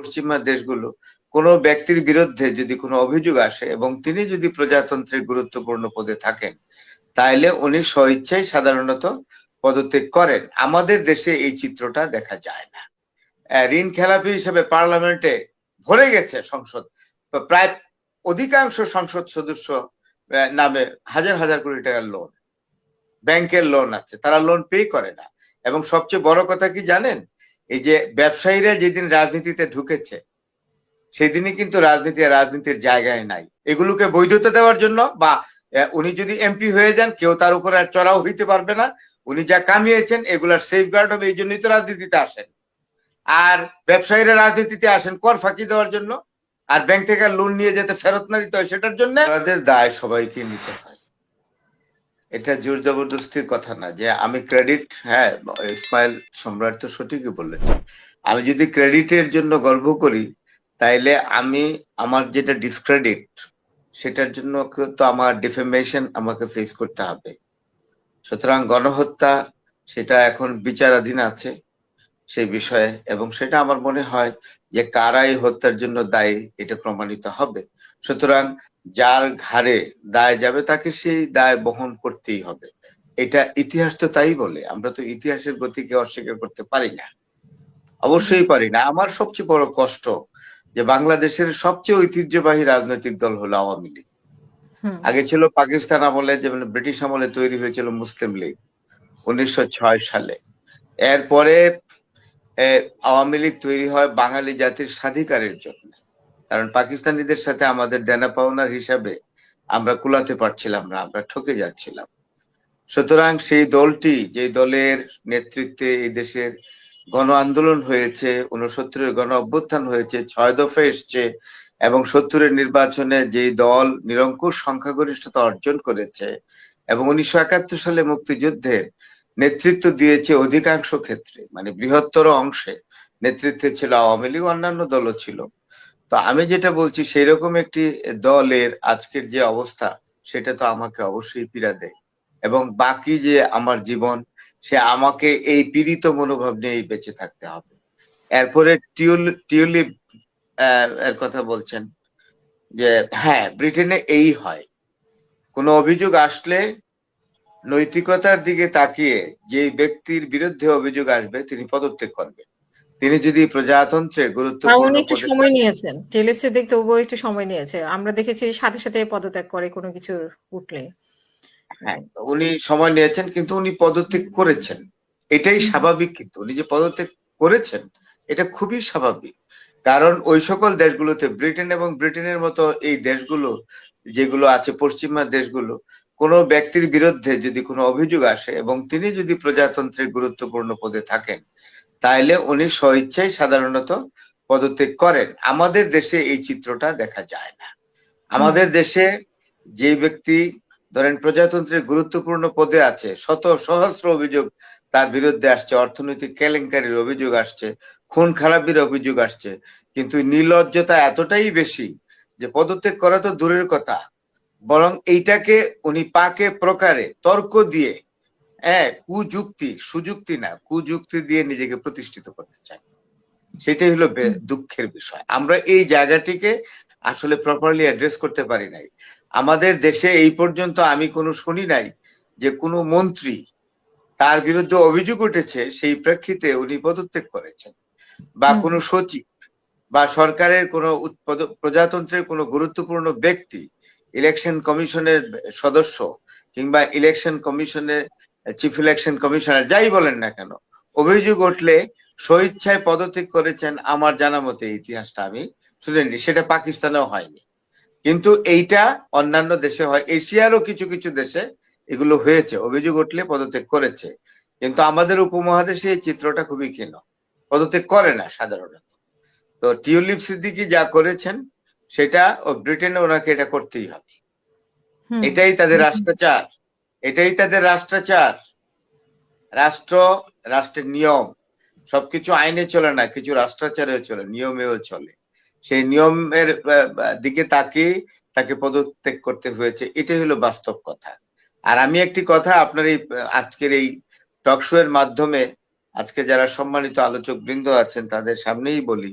পশ্চিমা দেশগুলো কোনো ব্যক্তির বিরুদ্ধে যদি কোনো অভিযোগ আসে এবং তিনি যদি প্রজাতন্ত্রের গুরুত্বপূর্ণ পদে থাকেন তাহলে উনি স্বইচ্ছায় সাধারণত পদত্যাগ করেন। আমাদের দেশে এই চিত্রটা দেখা যায় না। ঋণ খেলাপি হিসেবে পার্লামেন্টে ভরে গেছে সংসদ। প্রায় অধিকাংশ সংসদ সদস্য নামে হাজার হাজার কোটি টাকার লোন ব্যাংকের লোন আছে। তারা লোন পে করে না। এবং সবচেয়ে বড় কথা কি জানেন? এই যে ব্যবসায়ীরা যেদিন রাজনীতিতে ঢুকেছে, সেদিনই কিন্তু রাজনীতি রাজনীতির জায়গায় নাই। এগুলোকে বৈধতা দেওয়ার জন্য বা উনি যদি এমপি হয়ে যান, কেউ তার উপর আর চড়াও হইতে পারবে না। উনি যা কামিয়েছেন, এগুলার সেফ গার্ড হবে এই জন্যই তো রাজনীতিতে আসেন। আর ব্যবসায়ীরা রাজনীতিতে আসেন কর ফাঁকি দেওয়ার জন্য। আর ব্যাংক থেকে লোন নিয়ে যেতে ফেরত না দিতে হয় সেটার জন্য তাদের দায় সবাইকে নিতে হয়। এটা জোর জবরদস্তির কথা না, যে আমি ক্রেডিট হ্যাঁ ইসমাইল সম্রাট তো সঠিকই বলেছে। আমি যদি ক্রেডিটের জন্য গর্ব করি, তাইলে আমি আমার যেটা ডিসক্রেডিট সেটার জন্য তো আমার ডিফেমেশন আমাকে ফেস করতে হবে। সুতরাং গণহত্যা, সেটা এখন বিচারাধীন আছে সেই বিষয়ে, এবং সেটা আমার মনে হয় যে কারা এই হত্যার জন্য দায়ী, এটা প্রমাণিত হবে। সুতরাং যার ঘাড়ে দায় যাবে তাকে সেই দায় বহন করতেই হবে। এটা ইতিহাস তো তাই বলে আমরা তো ইতিহাসের গতিকে অস্বীকার করতে পারি না। অবশ্যই পারি না। আমার সবচেয়ে বড় কষ্ট যে বাংলাদেশের সবচেয়ে ঐতিহ্যবাহী রাজনৈতিক দল হলো আওয়ামী লীগ। আগে ছিল পাকিস্তান আমলে যেমন ব্রিটিশ আমলে তৈরি হয়েছিল মুসলিম লীগ উনিশশো ছয় সালে। এরপরে আওয়ামী লীগ তৈরি হয় বাঙালি জাতির স্বাধিকারের জন্য। কারণ পাকিস্তানিদের সাথে আমাদের দেনা পাওনার হিসাবে আমরা কুলাতে পারছিলাম না, আমরা ঠকে যাচ্ছিলাম। সুতরাং সেই দলটি, যে দলের নেতৃত্বে এই দেশের গণ আন্দোলন হয়েছে উনসত্তরের গণ অভ্যুত্থান হয়েছে, ছয় দফা এসছে, এবং সত্তরের নির্বাচনে যে দল নিরঙ্কুশ সংখ্যাগরিষ্ঠতা অর্জন করেছে, এবং উনিশশো একাত্তর সালে মুক্তিযুদ্ধের নেতৃত্ব দিয়েছে অধিকাংশ ক্ষেত্রে মানে বৃহত্তর অংশে নেতৃত্বে ছিল আওয়ামী লীগ, অন্যান্য দলও ছিল। তো আমি যেটা বলছি সেই রকম একটি দলের আজকের যে অবস্থা, সেটা তো আমাকে অবশ্যই পীড়া দেয়। এবং বাকি যে আমার জীবন, সে আমাকে এই পীড়িত মনোভাব নিয়েই বেঁচে থাকতে হবে। এরপরে টিউল, টিউলিপ এর কথা বলছেন যে হ্যাঁ ব্রিটেনে এই হয়। কোনো অভিযোগ আসলে নৈতিকতার দিকে তাকিয়ে যে ব্যক্তির বিরুদ্ধে অভিযোগ আসবে, তিনি পদত্যাগ করবেন। তিনি যদি প্রজাতন্ত্রের গুরুত্বপূর্ণ একটু সময় নিয়েছেন। টেলিসে দেখতে তবুও একটু সময় নিয়েছে। আমরা দেখেছি সাথে সাথে পদত্যাগ করে কোনো কিছু উঠলে। হ্যাঁ উনি সময় নিয়েছেন কিন্তু উনি পদত্যাগ করেছেন। এটাই স্বাভাবিক কিন্তু। উনি যে পদত্যাগ করেছেন এটা খুবই স্বাভাবিক। কারণ ওই সকল দেশগুলোতে ব্রিটেন এবং ব্রিটেনের মতো এই দেশগুলো যেগুলো আছে পশ্চিমা দেশগুলো কোনো ব্যক্তির বিরুদ্ধে যদি কোনো অভিযোগ আসে এবং তিনি যদি প্রজাতন্ত্রের গুরুত্বপূর্ণ পদে থাকেন তাহলে উনি স্বইচ্ছায় সাধারণত পদত্যাগ করেন। আমাদের দেশে এই চিত্রটা দেখা যায় না। আমাদের দেশে যে ব্যক্তি ধরেন প্রজাতন্ত্রের গুরুত্বপূর্ণ পদে আছে শত সহস্র অভিযোগ তার বিরুদ্ধে আসছে অর্থনৈতিক কেলেঙ্কারির অভিযোগ আসছে খুন খারাপির অভিযোগ আসছে কিন্তু নির্লজ্জতা এতটাই বেশি যে পদত্যাগ করা তো দূরের কথা। বরং এইটাকে উনি পাকে প্রকারে তর্ক দিয়ে হ্যাঁ কুযুক্তি সুযুক্তি না কুযুক্তি দিয়ে নিজেকে প্রতিষ্ঠিত করতে চায়। সেটাই হলো দুঃখের বিষয়। আমরা এই জায়গাটিকে আসলে প্রপারলি অ্যাড্রেস করতে পারি নাই। আমাদের দেশে এই পর্যন্ত আমি কোনো শুনি নাই যে কোনো মন্ত্রী তার বিরুদ্ধে অভিযোগ উঠেছে সেই প্রেক্ষিতে উনি পদত্যাগ করেছেন। বা। কোনো সচিব বা সরকারের কোনো প্রজাতন্ত্রের কোনো গুরুত্বপূর্ণ ব্যক্তি ইলেকশন কমিশনের সদস্য কিংবা ইলেকশন কমিশনের চিফ ইলেকশন কমিশনার যাই বলেন না কেন অভিযোগ উঠলে স্বইচ্ছায় পদত্যাগ করেছেন আমার জানা মতে ইতিহাসটা আমি শুনেনি সেটা পাকিস্তানেও হয়নি। কিন্তু এইটা অন্যান্য দেশে হয় এশিয়ারও কিছু কিছু দেশে এগুলো হয়েছে অভিযোগ উঠলে পদত্যাগ করেছে। কিন্তু আমাদের উপমহাদেশে এই চিত্রটা খুবই ক্ষীণ পদত্যাগ করে না সাধারণত। তো টিউলিপ সিদ্দিকি যা করেছেন সেটা ও ব্রিটেনে ওনাকে এটা করতেই হবে। এটাই তাদের। রাষ্ট্রাচার এটাই তাদের রাষ্ট্রাচার। রাষ্ট্র, রাষ্ট্রের নিয়ম। সবকিছু আইনে চলে না, কিছু রাষ্ট্রাচারেও চলে, নিয়মেও চলে। সেই নিয়মের দিকে তাকে তাকে পদত্যাগ করতে হয়েছে। এটাই হলো বাস্তব কথা। আর আমি একটি কথা আপনার এই আজকের এই টক শো এর মাধ্যমে, আজকে যারা সম্মানিত আলোচক বৃন্দ আছেন, তাদের সামনেই বলি,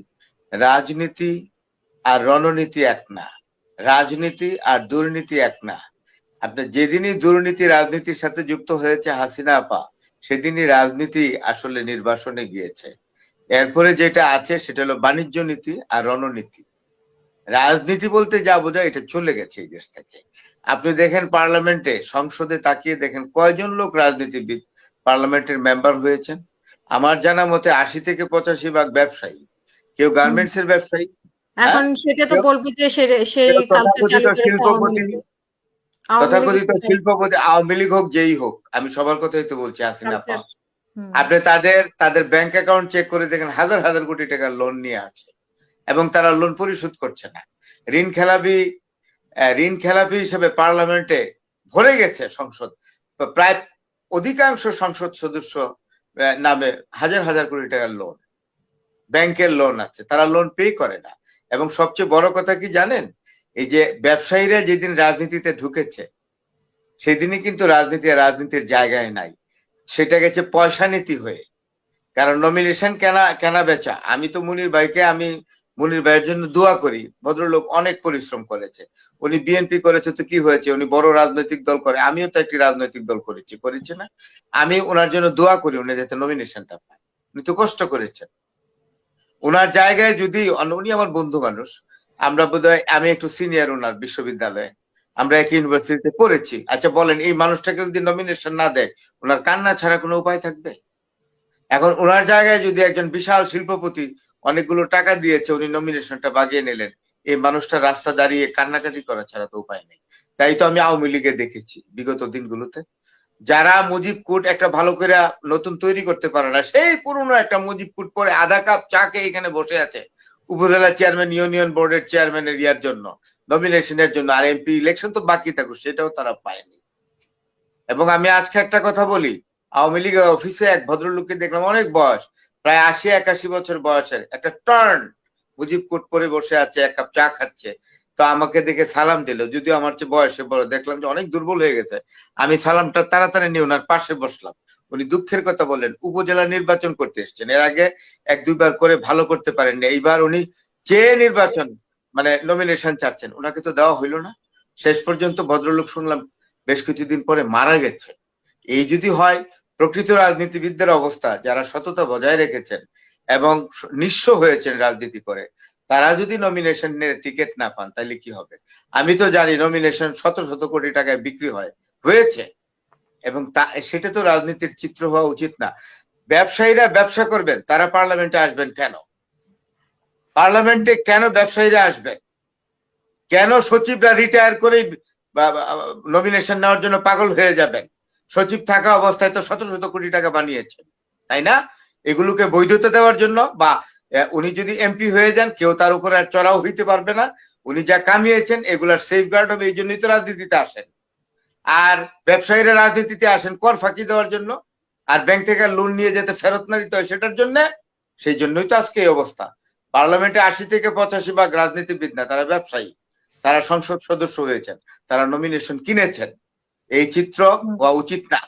রাজনীতি আর রণনীতি এক না। রাজনীতি আর দুর্নীতি এক না। আপনি যেদিনই দুর্নীতি রাজনীতির সাথে যুক্ত হয়েছে হাসিনা আপা সেদিনই রাজনীতি আসলে নির্বাসনে গিয়েছে। এরপরে যেটা আছে সেটা হলো বাণিজ্য নীতি আর রণনীতি। রাজনীতি বলতে যা বোঝায় এটা চলে গেছে এই দেশ থেকে। আপনি দেখেন পার্লামেন্টে সংসদে তাকিয়ে দেখেন কয়জন লোক রাজনীতিবিদ পার্লামেন্টের মেম্বার হয়েছেন। আমার জানা মতে আশি থেকে পঁচাশি ভাগ ব্যবসায়ী। কেউ গার্মেন্টস এর ব্যবসায়ী এখন সেটা তো বলব যে সেই কালচার চালু তথাকথিত শিল্পপতি আওয়ামী লীগ হোক যেই হোক আমি সবার কথাই তো বলছি হাসিনা আপা। আপনি তাদের তাদের ব্যাংক অ্যাকাউন্ট চেক করে দেখেন হাজার হাজার কোটি টাকার লোন নিয়ে আছে। এবং তারা লোন পরিশোধ করছে না। ঋণ খেলাপি ঋণ খেলাপি হিসেবে পার্লামেন্টে ভরে গেছে সংসদ। প্রায় অধিকাংশ সংসদ সদস্য নামে হাজার হাজার কোটি টাকার লোন ব্যাংকের লোন আছে তারা লোন পে করে না। এবং সবচেয়ে বড় কথা কি জানেন? এই যে ব্যবসায়ীরা যেদিন রাজনীতিতে ঢুকেছে, সেদিনই কিন্তু রাজনীতি রাজনীতির জায়গায় নাই। সেটা গেছে পয়সা নীতি হয়ে। কারণ নমিনেশন কেনা কেনা বেচা। আমি তো মুনির ভাইকে, আমি মুনির ভাইয়ের জন্য দোয়া করি। ভদ্রলোক অনেক পরিশ্রম করেছে। উনি বিএনপি করেছে তো কি হয়েছে? উনি বড় রাজনৈতিক দল করে। আমিও তো একটি রাজনৈতিক দল করেছি। করেছি না? আমি ওনার জন্য দোয়া করি উনি যাতে নমিনেশনটা পায়। উনি তো কষ্ট করেছেন। ওনার জায়গায় যদি, উনি আমার বন্ধু মানুষ। আমরা বোধহয়, আমি একটু সিনিয়র ওনার বিশ্ববিদ্যালয়ে। আমরা এক ইউনিভার্সিটিতে পড়েছি। আচ্ছা বলেন, এই মানুষটাকে যদি নমিনেশন না দেয়, ওনার কান্না ছাড়া কোনো উপায় থাকবে? এখন ওনার জায়গায় যদি একজন বিশাল শিল্পপতি অনেকগুলো টাকা দিয়েছে, উনি নমিনেশনটা বাগিয়ে নিলেন, এই মানুষটা রাস্তা দাঁড়িয়ে কান্নাকাটি করা ছাড়া তো উপায় নেই। তাই তো আমি আওয়ামী লীগে দেখেছি বিগত দিনগুলোতে। যারা মুজিব কুট একটা ভালো করে নতুন তৈরি করতে পারে না, সেই পুরনো একটা মুজিব কুট পরে আধা কাপ চা খেয়ে এখানে বসে আছে। উপজেলা চেয়ারম্যান ইউনিয়ন বোর্ডের চেয়ারম্যানের ইয়ার জন্য নমিনেশনের জন্য, আর এমপি ইলেকশন তো বাকি থাকুক, সেটাও তারা পায়নি। এবং আমি আজকে একটা কথা বলি, আওয়ামী লীগের অফিসে এক ভদ্রলোককে দেখলাম, অনেক বয়স, প্রায় আশি একাশি বছর বয়সের, একটা টার্ন মুজিব কোট পরে বসে আছে, এক কাপ চা খাচ্ছে। তো আমাকে দেখে সালাম দিল। যদিও আমার চেয়ে বয়সে বড়, দেখলাম যে অনেক দুর্বল হয়ে গেছে। আমি সালামটা তাড়াতাড়ি নিয়ে ওনার পাশে বসলাম। উনি দুঃখের কথা বললেন, উপজেলা নির্বাচন করতে এসছেন। এর আগে এক দুইবার করে ভালো করতে পারেননি। এইবার উনি চেয়ে নির্বাচন মানে নমিনেশন চাচ্ছেন, ওনাকে তো দেওয়া হইল না। শেষ পর্যন্ত ভদ্রলোক শুনলাম, বেশ কিছুদিন পরে মারা গেছে। এই যদি হয়, প্রকৃত রাজনীতিবিদদের অবস্থা যারা সততা বজায় রেখেছেন এবং নিঃস্ব হয়েছেন রাজনীতি করে তারা যদি নমিনেশনের টিকিট না পান, তাহলে কি হবে? আমি তো জানি নমিনেশন শত শত কোটি টাকায় বিক্রি হয়, হয়েছে। এবং তা, সেটা তো রাজনীতির চিত্র হওয়া উচিত না। ব্যবসায়ীরা ব্যবসা করবেন, তারা পার্লামেন্টে আসবেন কেন? পার্লামেন্টে কেন ব্যবসায়ীরা আসবেন? কেন সচিবরা রিটায়ার করে নমিনেশন নেওয়ার জন্য পাগল হয়ে যাবেন? সচিব থাকা অবস্থায় তো শত শত কোটি টাকা বানিয়েছেন, তাই না? এগুলোকে বৈধতা দেওয়ার জন্য বা উনি যদি এমপি হয়ে যান, কেউ তার উপর আর চড়াও হইতে পারবে না। উনি যা কামিয়েছেন, এগুলার সেফ গার্ড হবে এই জন্যই তো রাজনীতিতে আসেন। আর ব্যবসায়ীরা রাজনীতিতে আসেন কর ফাঁকি দেওয়ার জন্য, আর ব্যাংক থেকে লোন নিয়ে যেতে ফেরত না দিতে হয় সেটার জন্য, সেই জন্যই তো আজকে এই অবস্থা। পার্লামেন্টে আশি থেকে পঁচাশি ভাগ রাজনীতিবিদ না, তারা ব্যবসায়ী। তারা সংসদ সদস্য হয়েছেন, তারা নমিনেশন কিনেছেন। এই চিত্র হওয়া উচিত না।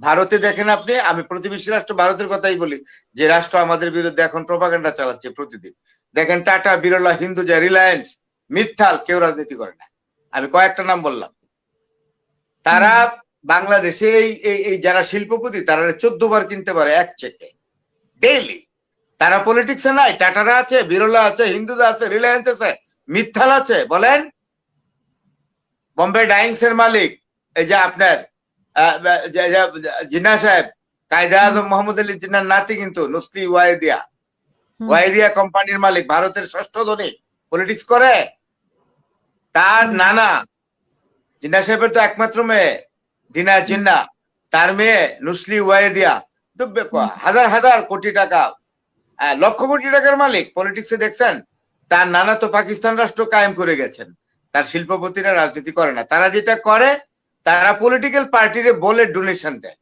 ভারতে দেখেন আপনি আমি প্রতিবেশী রাষ্ট্র ভারতের কথাই বলি যে রাষ্ট্র আমাদের বিরুদ্ধে এখন প্রপাগান্ডা চালাচ্ছে প্রতিদিন। দেখেন টাটা বিরলা হিন্দুজা রিলায়েন্স মিথ্যাল কেউ রাজনীতি করে না। আমি কয়েকটা নাম বললাম। তারা বাংলাদেশে এই এই- যারা শিল্পপতি তারা চোদ্দ বার কিনতে পারে এক চেকে ডেইলি তারা পলিটিক্সে নাই টাটারা আছে বিরলা আছে হিন্দুদা আছে রিলায়েন্স আছে মিথ্যাল আছে বলেন। বোম্বে ডাইংস এর মালিক এই যে আপনার জিন্না সাহেব কায়দা আজম মোহাম্মদ আলী জিন্নার নাতি কিন্তু নুসলি ওয়াইদিয়া। ওয়াইদিয়া কোম্পানির মালিক ভারতের ষষ্ঠ ধনী পলিটিক্স করে। তার নানা জিন্না সাহেবের তো একমাত্র মেয়ে ডিনা জিন্না তার মেয়ে নুসলি ওয়াইদিয়া। হাজার হাজার কোটি টাকা লক্ষ কোটি টাকার মালিক পলিটিক্সে দেখছেন তার নানা তো পাকিস্তান রাষ্ট্র কায়েম করে গেছেন। তার শিল্পপতিরা রাজনীতি করে না। তারা যেটা করে তারা পলিটিক্যাল পার্টিরে বলে ডোনেশন দেয়।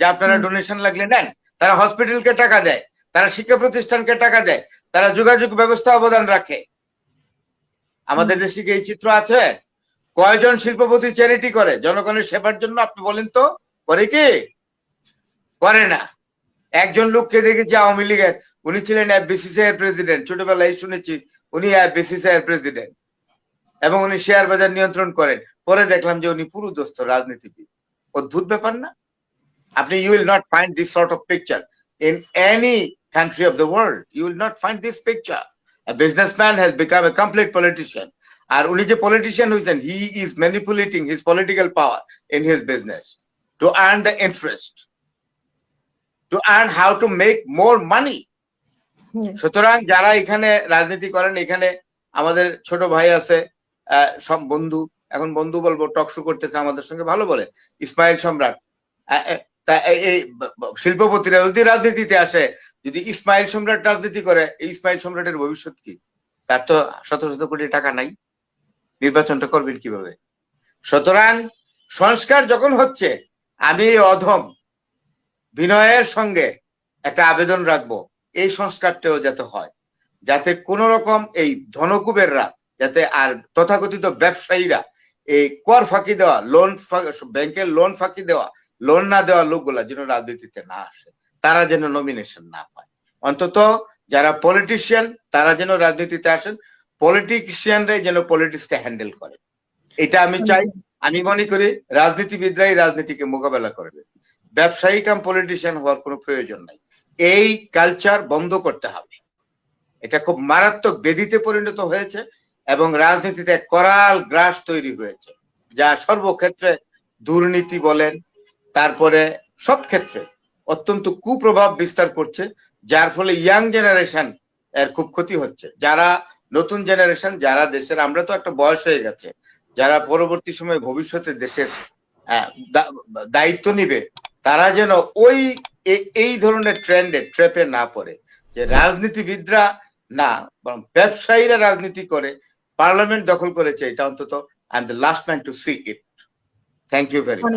যে আপনারা ডোনেশন লাগলে নেন তারা হসপিটালকে টাকা দেয় তারা শিক্ষা প্রতিষ্ঠানকে টাকা দেয় তারা যোগাযোগ ব্যবস্থা অবদান রাখে। আমাদের দেশে কি এই চিত্র আছে? কয়জন শিল্পপতি চ্যারিটি করে? জনগণের সেবার জন্য আপনি বলেন তো করে কি? করে না। একজন লোককে দেখেছি আওয়ামী লীগের উনি ছিলেন এফবিসিসিআই এর প্রেসিডেন্ট ছোটবেলায় শুনেছি উনি এফবিসিসিআই এর প্রেসিডেন্ট এবং উনি শেয়ার বাজার নিয়ন্ত্রণ করেন। পরে দেখলাম যে উনি পুরো দোস্ত রাজনীতিবিদ। অদ্ভুত ব্যাপার না? আপনি you will not find this sort of picture in any country of the world. You will not find this picture. A businessman has become a complete politician. আর উনি যে পলিটিশিয়ান হয়েছেন he is manipulating his political power in his business to earn the interest to earn how to make more money সুতরাং যারা এখানে রাজনীতি করেন এখানে আমাদের ছোট ভাই আছে সব বন্ধু এখন বন্ধু বলব টক টকশো করতেছে আমাদের সঙ্গে, ভালো বলে। ইসমাইল সম্রাট এই- শিল্পপতিরা যদি রাজনীতিতে আসে, যদি ইসমাইল সম্রাট রাজনীতি করে, এই ইসমাইল সম্রাটের ভবিষ্যৎ কি? তার তো শত শত কোটি টাকা নাই। নির্বাচনটা করবেন কীভাবে? সুতরাং সংস্কার যখন হচ্ছে, আমি অধম। বিনয়ের সঙ্গে একটা আবেদন রাখব, এই সংস্কারটাও যাতে হয়। যাতে কোন রকম এই ধনকুবেররা, যাতে আর তথাকথিত ব্যবসায়ীরা এই কর ফাঁকি দেওয়া লোন ব্যাংকের লোন ফাঁকি দেওয়া লোন না দেওয়া লোকগুলা যেন রাজনীতিতে না আসে, তারা যেন নমিনেশন না পায়। অন্তত যারা পলিটিশিয়ান তারা যেন রাজনীতিতে আসেন পলিটিশিয়ানরাই যেন পলিটিক্সকে হ্যান্ডেল করে। এটা আমি চাই, আমি মনে করি রাজনীতিবিদরাই রাজনীতিকে মোকাবেলা করবে। ব্যবসায়ী কাম পলিটিশিয়ান হওয়ার কোনো প্রয়োজন নাই। এই কালচার বন্ধ করতে হবে। এটা খুব মারাত্মক বেদিতে পরিণত হয়েছে। এবং রাজনীতিতে করাল গ্রাস তৈরি হয়েছে, যা সর্বক্ষেত্রে দুর্নীতি বলেন, তারপরে সব ক্ষেত্রে অত্যন্ত কুপ্রভাব বিস্তার করছে, যার ফলে ইয়াং জেনারেশন এর খুব ক্ষতি হচ্ছে। যারা নতুন জেনারেশন যারা দেশের, আমরা তো একটা বয়স হয়ে গেছে, যারা পরবর্তী সময়ে ভবিষ্যতে দেশের দায়িত্ব নিবে, তারা যেন ওই এই ধরনের ট্রেন্ডে ট্র্যাপে না পড়ে। যে রাজনীতিবিদরা না, বরং ব্যবসায়ীরা রাজনীতি করে পার্লামেন্ট দখল করেছে, এটা অন্তত I am the last man to see it thank you very much